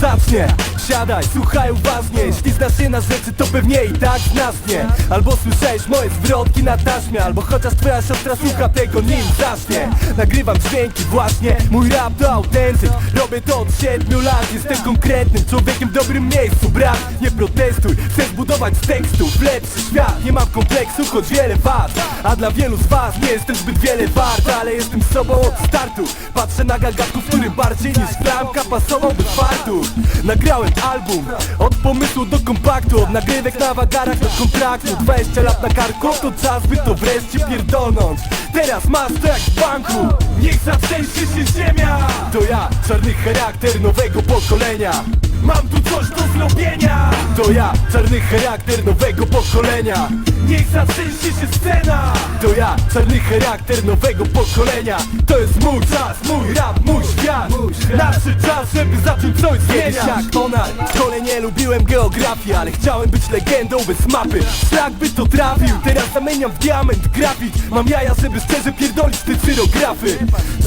zacznie. Siadaj, słuchaj uważnie. Jeśli znasz się na rzeczy, to pewnie i tak znasz mnie. Albo słyszałeś moje zwrotki na taśmie Albo chociaż twoja siostra słucha tego nim zacznie. Nagrywam dźwięki właśnie. Mój rap to autentyk. Robię to od siedmiu lat. Jestem konkretnym człowiekiem w dobrym miejscu Brat, nie protestuj. Chcę zbudować z tekstów lepszy świat. Nie mam kompleksu, choć wiele wad. A dla wielu z was nie jestem zbyt wiele wart. Ale jestem sobą od startu. Patrzę na gagatków, który bardziej niż klamka pasowałby fartu. Nagrałem album Od pomysłu do kompaktu. Od nagrywek na wagarach do kontraktu. 20 lat na karku To czas by to wreszcie pierdolnąć. Teraz masz to jak w banku. Niech zatrzęsie się ziemia. To ja, czarny charakter nowego pokolenia. Mam tu coś do zrobienia. To ja, czarny charakter nowego pokolenia Niech zatrzęsie się scena. To ja, czarny charakter nowego pokolenia. To jest mój czas, mój rap, mój świat. Nadszedł czas, żeby zacząć coś zmieniać. Jak Donald W szkole nie lubiłem geografii Ale chciałem być legendą bez mapy. Szlak by to trafił Teraz zamieniam w diament grafit. Mam jaja, żeby szczerze pierdolić te cyrografy.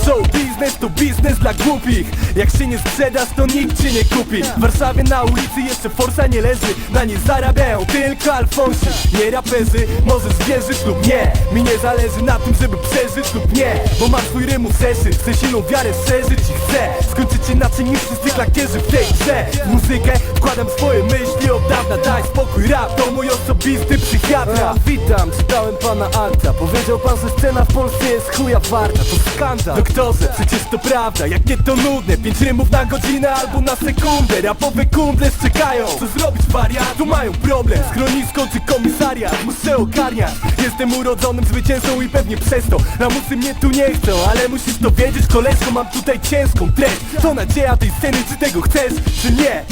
Show biznes to biznes dla głupich. Jak się nie sprzedasz, to nikt cię nie kupi. W Warszawie na ulicy jeszcze forsa nie leży. Na nie zarabiają tylko alfonsi. Nie raperzy, możesz wierzyć lub nie. Mi nie zależy na tym, żeby przeżyć lub nie. Bo mam swój rymu zeszyt Chcę silną wiarę szerzyć i chcę. Skończyć inaczej niż wszyscy klakierzy w tej grze. W muzykę wkładam swoje myśli. Od dawna Daj spokój, rap to mój osobisty psychiatra. Witam, czytałem pana Alta Powiedział pan, że scena w Polsce jest chuja warta. To skandal. Doktorze, przecież to prawda, jakie to nudne. Pięć rymów na godzinę albo na sekundę. Rapowe kundle czekają Co zrobić wariat? Tu mają problem. Schronisko czy komisariat? Muszę ogarniać Jestem urodzonym zwycięzcą i pewnie przez to. Lamusy mnie tu nie chcą Ale musisz to wiedzieć. Koleżko Mam tutaj ciężką treść. To nadzieja tej sceny, czy tego chcesz, czy nie?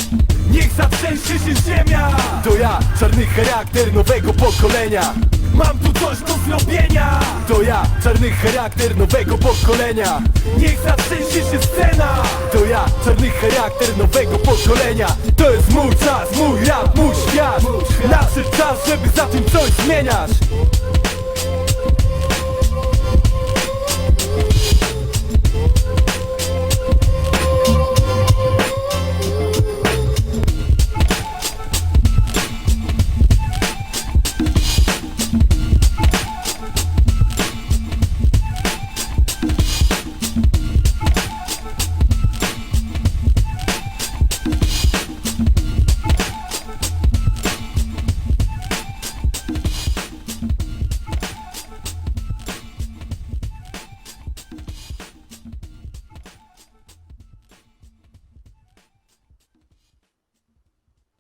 Niech zatrzęsie się ziemia. To ja, czarny charakter nowego pokolenia. Mam tu coś do zrobienia. To ja, czarny charakter nowego pokolenia. Niech zatrzęsie się scena. To ja, czarny charakter nowego pokolenia. To jest mój czas, mój rap, mój Nadszedł czas, żeby zacząć coś zmieniać